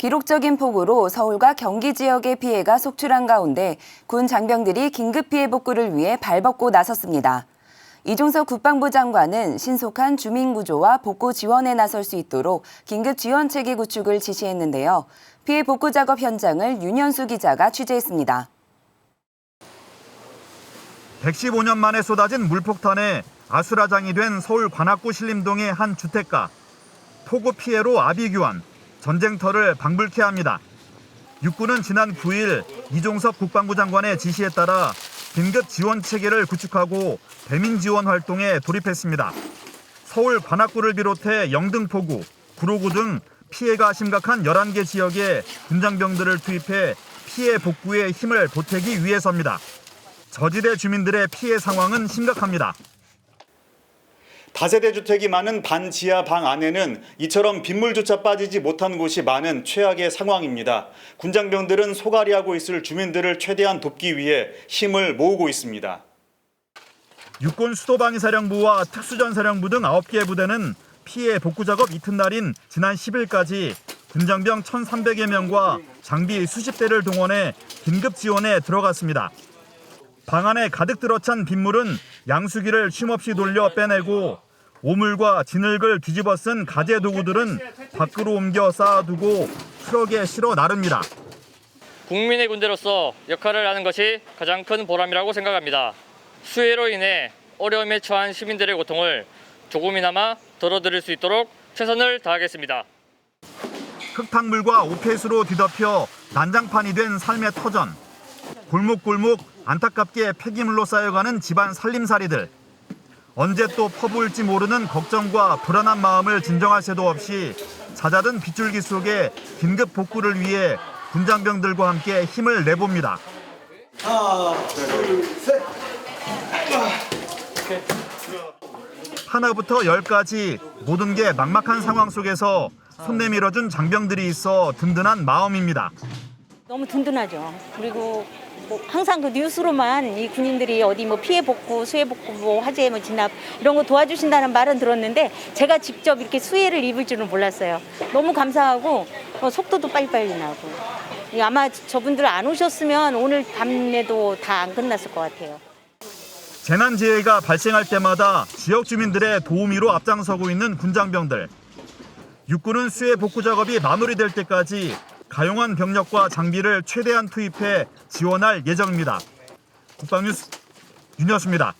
기록적인 폭우로 서울과 경기 지역의 피해가 속출한 가운데 군 장병들이 긴급 피해 복구를 위해 발벗고 나섰습니다. 이종석 국방부 장관은 신속한 주민 구조와 복구 지원에 나설 수 있도록 긴급 지원 체계 구축을 지시했는데요. 피해 복구 작업 현장을 윤현수 기자가 취재했습니다. 115년 만에 쏟아진 물폭탄에 아수라장이 된 서울 관악구 신림동의 한 주택가. 폭우 피해로 아비규환, 전쟁터를 방불케 합니다. 육군은 지난 9일 이종석 국방부 장관의 지시에 따라 긴급 지원 체계를 구축하고 대민 지원 활동에 돌입했습니다. 서울 관악구를 비롯해 영등포구, 구로구 등 피해가 심각한 11개 지역에 군장병들을 투입해 피해 복구에 힘을 보태기 위해서입니다. 저지대 주민들의 피해 상황은 심각합니다. 다세대 주택이 많은 반지하 방 안에는 이처럼 빗물조차 빠지지 못한 곳이 많은 최악의 상황입니다. 군장병들은 소갈이하고 있을 주민들을 최대한 돕기 위해 힘을 모으고 있습니다. 육군 수도방위사령부와 특수전사령부 등 9개 부대는 피해 복구 작업 이튿날인 지난 10일까지 군장병 1,300여 명과 장비 수십 대를 동원해 긴급 지원에 들어갔습니다. 방 안에 가득 들어찬 빗물은 양수기를 쉼없이 돌려 빼내고 오물과 진흙을 뒤집어 쓴 가재 도구들은 밖으로 옮겨 쌓아두고 트럭에 실어 나릅니다. 국민의 군대로서 역할을 하는 것이 가장 큰 보람이라고 생각합니다. 수해로 인해 어려움에 처한 시민들의 고통을 조금이나마 덜어드릴 수 있도록 최선을 다하겠습니다. 흙탕물과 오폐수로 뒤덮여 난장판이 된 삶의 터전. 골목골목 안타깝게 폐기물로 쌓여가는 집안 살림살이들. 언제 또 퍼부을지 모르는 걱정과 불안한 마음을 진정할 새도 없이 잦아든 빗줄기 속에 긴급 복구를 위해 군장병들과 함께 힘을 내봅니다. 하나부터 열까지 모든 게 막막한 상황 속에서 손 내밀어준 장병들이 있어 든든한 마음입니다. 너무 든든하죠. 그리고 뭐 항상 그 뉴스로만 이 군인들이 어디 뭐 피해 복구, 수해 복구, 뭐 화재 뭐 진압 이런 거 도와주신다는 말은 들었는데 제가 직접 이렇게 수해를 입을 줄은 몰랐어요. 너무 감사하고 어, 속도도 빨리빨리 나고 이 아마 저분들 안 오셨으면 오늘 밤에도 다 안 끝났을 것 같아요. 재난재해가 발생할 때마다 지역 주민들의 도우미로 앞장서고 있는 군장병들. 육군은 수해 복구 작업이 마무리될 때까지 가용한 병력과 장비를 최대한 투입해 지원할 예정입니다. 국방뉴스 윤여수입니다.